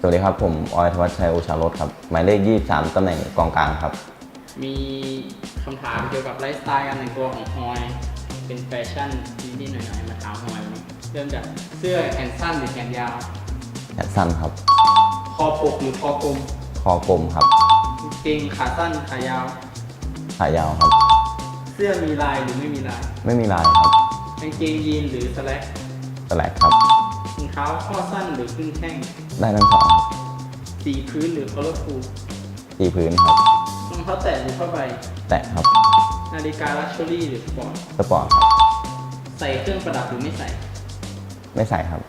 สวัสดีครับ ผมออยธวัชชัยโอชารสครับ หมายเลข 23 ตำแหน่งกองกลางครับ มีคำถามเกี่ยวกับไลฟ์สไตล์การแต่งตัวของฮอย เป็นแฟชั่นนิดๆหน่อยๆมาถามฮอยวันนี้เริ่มจากเสื้อแขนสั้นหรือแขนยาว แขนสั้นครับ คอปกหรือคอกลมคอกลมครับ กางเกงขาสั้นขายาว ขายาวครับ เสื้อมีลายหรือไม่มีลายไม่มีลายครับกางเกงยีนหรือสแลกสแลกครับรอง เท้าข้อสั้นหรือครึ่งแข้งได้ทั้งสองครับสีพื้นหรือคอร์ฟูตีพื้นครับ รองเท้าแตะหรือผ้าใบ แตะครับ นาฬิกาลักชัวรี่หรือสปอร์ตสปอร์ตครับ ใส่เครื่องประดับหรือไม่ใส่ ไม่ใส่ครับ